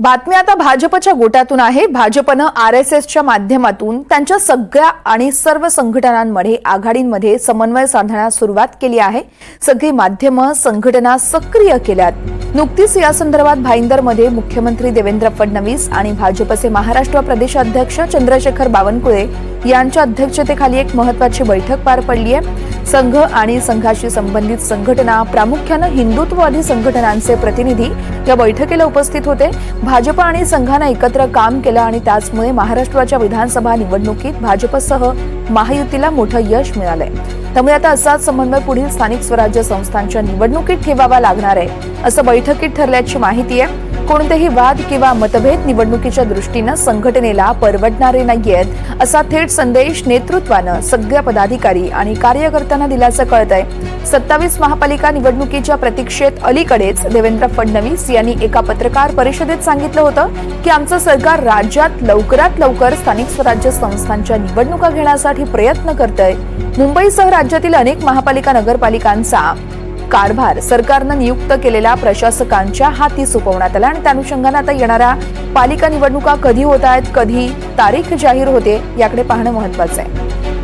बातमी आता भाजपच्या गोटातून आहे. भाजपनं आर एस एसच्या माध्यमातून त्यांच्या सगळ्या आणि सर्व संघटनांमध्ये आघाडींमध्ये समन्वय साधण्यास सुरुवात केली आहे. सगळी माध्यमं संघटना सक्रिय केल्यात. नुकतीच या संदर्भात भाईंदरमध्ये मुख्यमंत्री देवेंद्र फडणवीस आणि भाजपचे महाराष्ट्र प्रदेशाध्यक्ष चंद्रशेखर बावनकुळे यांच्या अध्यक्षतेखाली एक महत्वाची बैठक पार पडली आहे. संघ आणि संघाशी संबंधित संघटना प्रामुख्यानं हिंदुत्ववादी संघटनांचे प्रतिनिधी या बैठकीला उपस्थित होते. भाजप आणि संघानं एकत्र काम केलं आणि त्याचमुळे महाराष्ट्राच्या विधानसभा निवडणुकीत भाजपसह महायुतीला मोठं यश मिळालंय. त्यामुळे आता असाच समन्वय पुढील स्थानिक स्वराज्य संस्थांच्या निवडणुकीत ठेवावा लागणार आहे. असं बैठकीत ठरल्याची माहिती आहे. कोणतेही वाद किंवा मतभेद निवडणुकीच्या दृष्टीनं संघटनेला परवडणारे नाहीयेत असा थेट संदेश नेतृत्वानं सगळ्या पदाधिकारी आणि कार्यकर्त्यांना दिल्याचं आहे सत्तावीस महापालिका निवडणुकीच्या प्रतीक्षेत अलीकडेच देवेंद्र फडणवीस यांनी एका पत्रकार परिषदेत सांगितलं होतं की आमचं सरकार राज्यात लवकरात लवकर स्थानिक स्वराज्य संस्थांच्या निवडणुका घेण्यासाठी प्रयत्न करतंय. मुंबईसह राज्यातील अनेक महापालिका नगरपालिकांचा कारभार सरकारनं नियुक्त केलेल्या प्रशासकांच्या हाती सोपवण्यात आला आणि त्या अनुषंगानं आता येणाऱ्या पालिका निवडणुका कधी होत आहेत कधी तारीख जाहीर होते याकडे पाहणं महत्वाचं आहे.